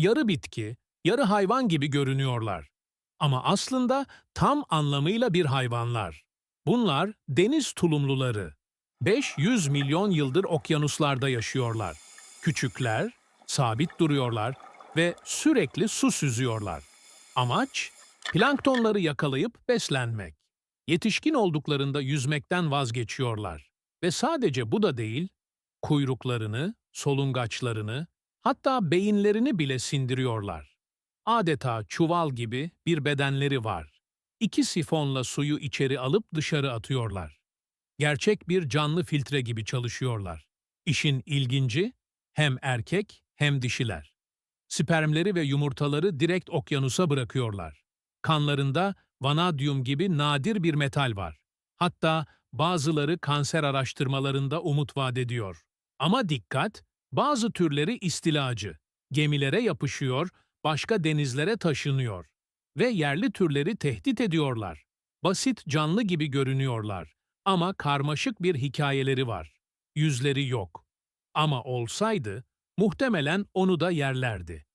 yarı bitki, yarı hayvan gibi görünüyorlar. Ama aslında tam anlamıyla bir hayvanlar. Bunlar deniz tulumluları. 500 milyon yıldır okyanuslarda yaşıyorlar. Küçükler, sabit duruyorlar ve sürekli su süzüyorlar. Amaç, planktonları yakalayıp beslenmek. Yetişkin olduklarında yüzmekten vazgeçiyorlar. Ve sadece bu da değil, kuyruklarını, solungaçlarını, hatta beyinlerini bile sindiriyorlar. Adeta çuval gibi bir bedenleri var. İki sifonla suyu içeri alıp dışarı atıyorlar. Gerçek bir canlı filtre gibi çalışıyorlar. İşin ilginci, hem erkek hem dişiler. Spermleri ve yumurtaları direkt okyanusa bırakıyorlar. Kanlarında vanadyum gibi nadir bir metal var. Hatta bazıları kanser araştırmalarında umut vaat ediyor. Ama dikkat, bazı türleri istilacı. Gemilere yapışıyor, başka denizlere taşınıyor. Ve yerli türleri tehdit ediyorlar. Basit canlı gibi görünüyorlar. Ama karmaşık bir hikayeleri var. Yüzleri yok. Ama olsaydı, muhtemelen onu da yerlerdi.